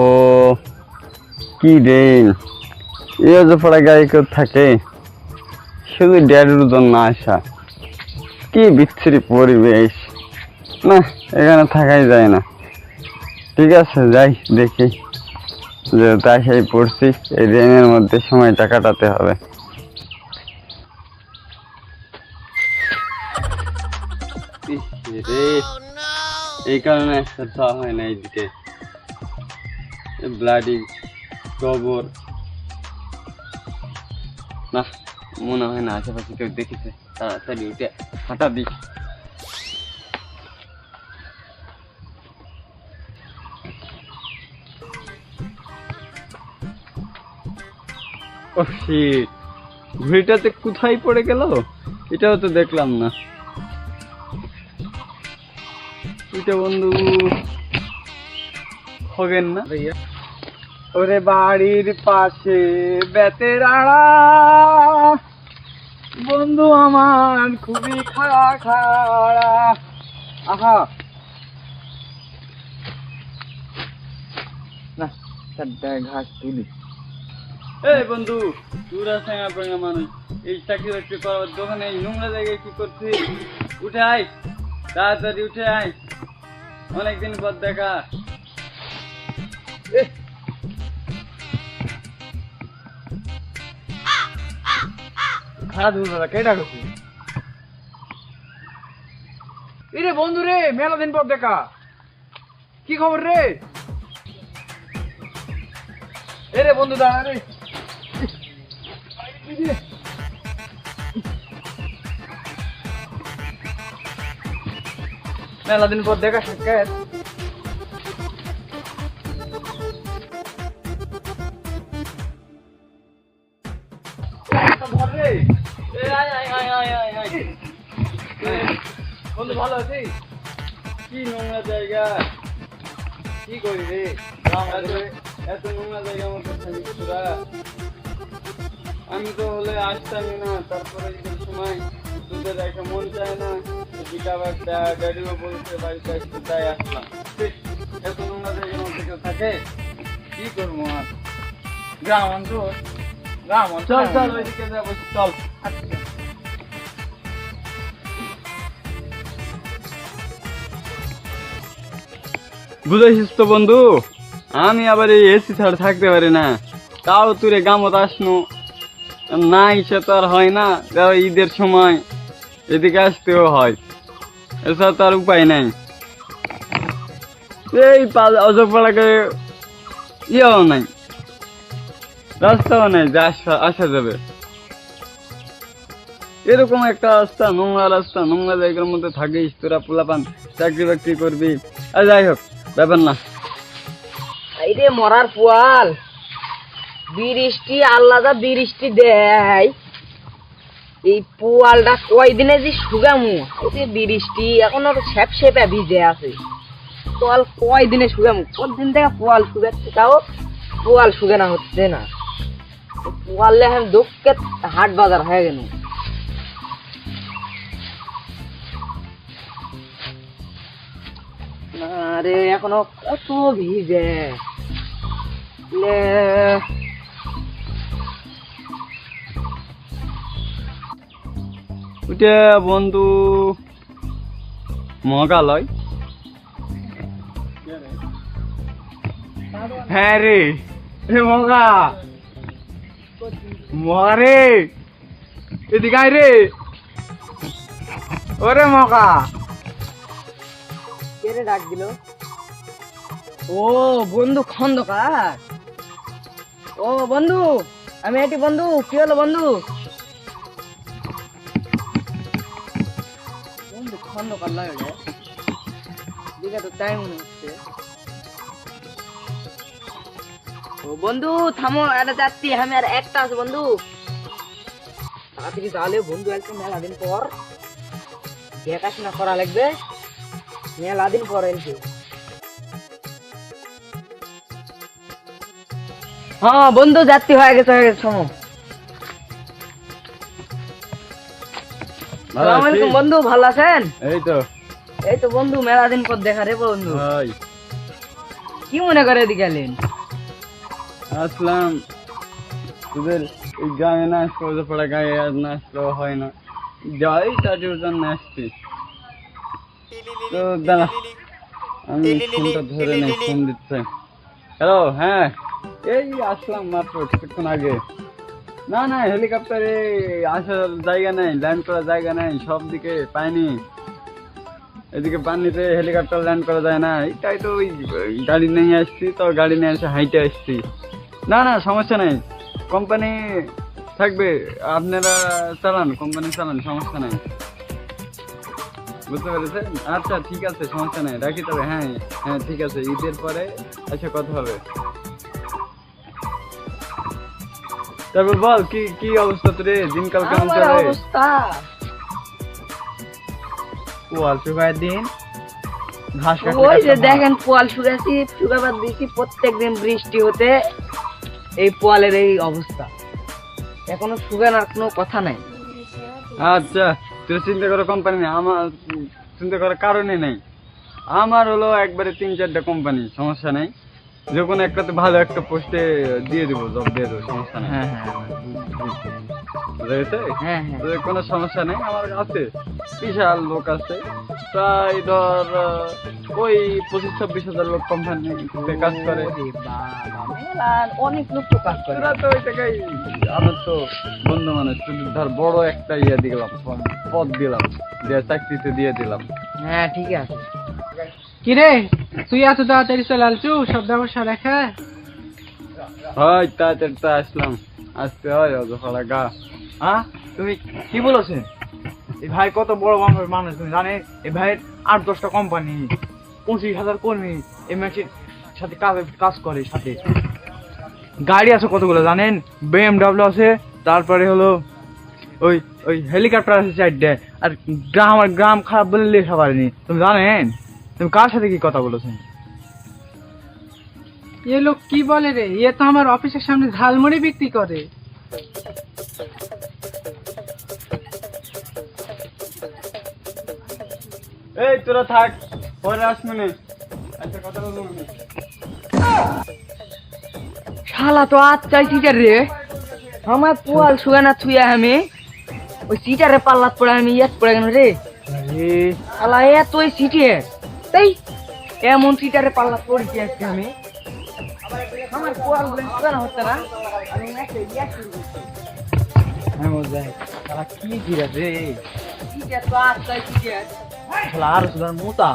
ও কি রে? এই অজপাড়া গাড়ি কেউ থাকে, শুধু দেড়ুর জন্য আসা। কি বিচ্ছিরি পরিবেশ। না, এখানে থাকাই যায় না। ঠিক আছে, যাই, দেখি। যে তাই সেই পড়ছি, এই রেনের মধ্যে সময়টা কাটাতে হবে। রে এই কারণে হয় না এইদিকে। ব্লাডি গোবর। না মনে হয় না আশেপাশে কেউ দেখেছে। তাড়াতাড়ি উঠে হাঁটা দিই ঘড়িটাতে কোথায় পড়ে গেল? এটাও তো দেখলাম না। এটা বন্ধু হবেন না। ভাইয়া ওরে বাড়ির পাশে বেতেরাড়া বন্ধু আমার খুবই খাড়া খাড়া। আহা। না ঘাস তুলি। এই বন্ধু তুরা সাঙ্গা পাঙ্গা মানুষ। এই চাকরি বাকরি করার দোকানে নোংরা জায়গায় কি করছিস? উঠে আয়, তাড়াতাড়ি উঠে আয়। অনেকদিন পর দেখা। খারাপ হয়ে গেল কে ডাকছি এরে বন্ধু রে, মেলা দিন পর দেখা। কি খবর রে? এরে বন্ধু দাঁড়া রে মেলা দিন পর দেখা সাক্ষাৎ। ভালো কি নোংরা জায়গা? কি করি রে? এত- নোংরা থাকিস তোরা। আমি তো হলে আসতামই না, তারপরে সময় তোদের একটা মন চায় না। এদিকে আবার ড্যাডিও বলছে বাড়িতে আসতে তাই আসলাম। ছিঃ, এত নোংরা জায়গার থাকে? কি করব আর? গ্রাম অঞ্চল। গ্রাম অঞ্চল। চল চল। ওইদিকে যাব চল। বুঝেছিস তো বন্ধু? আমি আবার এই এসি ছাড়া থাকতে পারি না। তাও তুই গামত আসনু। না ইসে তো আর হয় না। ঈদের সময় এদিকে আসতেও হয়। এছাড়া তার উপায় নাই। এই অজপাড়াকে ইয়েও নাই। রাস্তাও নেই, যে আসা যাবে। এরকম একটা রাস্তা, নোংরা রাস্তা, নোংরা জায়গার মধ্যে থাকিস, তোরা পোলাপান, চাকরি বাকরি করবি। আর যাই হোক, ব্যাপার না। রে মরার পোয়াল, বৃষ্টি আল্লাদা বৃষ্টি দেয়। এই পোয়ালটা কয়দিনে যে শুগামু এই যে বৃষ্টি, এখনও তো স্যাপ সেপে ভিজে আছে। পোয়াল কয়দিনে শুগামু কতদিন থেকে পোয়াল শুকাচ্ছে তাও পোয়াল শুকানো হচ্ছে না। পোয়ালে এখন দুঃখে হাট বাজার হয়ে গেল। আরে, এখনও কত ভিজে। ওটা বন্ধু মগালয় হ্যাঁ রে এ মগা মগা রে এদিকে আয় রে। ওরে মগা কেড়ে ডাক দিল? ও বন্ধু খন্দকার। ও বন্ধু আমি এটি বন্ধু কি হলো বন্ধু? বন্ধু খন্দকার লাগে। রে দিকে তো তাই মনে হচ্ছে। ও বন্ধু, থামো এটা যাচ্ছি, আমি আর একটা আছে, বন্ধু। তাড়াতাড়ি বন্ধু মেলা দিন পর। দেখাশোনা করা লাগবে। মেলা দিন পর এলছি হ্যাঁ বন্ধু, যাত্রী হয়ে গেছে হয়ে গেছে, শোনো। সালাম আলাইকুম বন্ধু ভালো আছেন? এই তো। এই তো বন্ধু মেলা দিন পর দেখা রে বন্ধু। ভাই কি মনে করে এদিকে এলেন? আসলাম। তোদের এই গায়ে না আসলো পড়া গায়ে আর না আসলো হয় না। যাই তাদের জন্য আসছি। তো দাঁড়া আমি ফোনটা ধরে নেই ফোন দিচ্ছে। হ্যালো হ্যাঁ এই আসলাম মাত্র কিছুক্ষণ আগে। না না, হেলিকপ্টারে আসার জায়গা নেই ল্যান্ড করার জায়গা নেই, সব দিকে পাইনি এদিকে পানিতে হেলিকপ্টার ল্যান্ড করা যায় না। এইটাই তো ওই গাড়ি নিয়ে আসছি, তো গাড়ি নিয়ে এসে হাইটে আসছি। না না, সমস্যা নেই। কোম্পানি থাকবে, আপনারা চালান, কোম্পানি চালান, সমস্যা নেই। বুঝতে পেরেছেন? আচ্ছা ঠিক আছে, সমস্যা নেই, রাখি তবে। হ্যাঁ হ্যাঁ ঠিক আছে, ঈদের পরে আচ্ছা কথা হবে। তারপর বল কি কি অবস্থা তোর দিনকাল কেমন আমার চলে? অবস্থা। পোয়াল শুকায় দিন। ঘাস ওই যে দেখেন পোয়াল শুকাছি শুকাবার দিয়েছি প্রত্যেক দিন বৃষ্টি হতে এই পোয়ালের এই অবস্থা। এখনও শুকানোর কোনো কথা নাই। আচ্ছা তুই চিন্তা করো কোম্পানি নেই আমার চিন্তা করার কারণে নেই। আমার হলো একবারে তিন চারটা কোম্পানি সমস্যা নেই। যে কোনো একটাতে ভালো একটা পোস্টে দিয়ে দেবো জব দিয়ে দেবো সমস্যা নেই। হ্যাঁ হ্যাঁ হ্যাঁ হ্যাঁ কোনো সমস্যা নেই আমার আছে। বিশাল লোক আছে প্রায় ধর ওই পঁচিশ ছাব্বিশ হাজার লোক কোম্পানিতে কাজ করে। অনেক লোক তো কাজ করে। তো ওই জায়গায় আমার তো বন্ধু মানুষ ধর বড় একটা ইয়ে দিলাম পদ দিলাম দিয়ে চাকরিতে দিয়ে দিলাম। হ্যাঁ ঠিক আছে। কিরে, তুই এত তাড়াতাড়ি চলে আসছু? সব ব্যবসা রেখে হয়, তাড়াতাড়ি তো আসলাম। আসতে হয় অত অজফাড়া গা। হ্যাঁ তুমি কি বলেছেন এই ভাই কত বড় মানুষ মানুষ, তুমি জানে? এই ভাইয়ের আট দশটা কোম্পানি পঁচিশ হাজার কর্মী, এই ম্যাচের সাথে কাজ কাজ করে সাথে। গাড়ি আছে কতগুলো, জানেন? বিএমডাব্লিউ আছে, তারপরে হলো ওই ওই হেলিকপ্টার আছে চারটে। আর গ্রাম আর গ্রাম খারাপ বললে সবারই তুমি জানেন? তুমি কার সাথে কি কথা বলেছেন এ লোক কি বলে রে? এ তো আমার অফিসের সামনে ঝালমুড়ি বিক্রি করে। এই তোরা থাক পরে আচ্ছা কথা বলব না। শালা তো আচ্ছাই চিটার রে। আমার পোয়াল শুকানা থুয়া আমি। ওই চিটারে পাল্লাত পড়ে আমি ইয়াত পড়ে গেল রে? শালা এত ওই সিটিয়ে তাই এমন চিটারে পাল্লা পড়েছি আজকে আমি। আমার হচ্ছে না। হ্যাঁ তারা কি রে চিটার তো আর সুদার মোটা।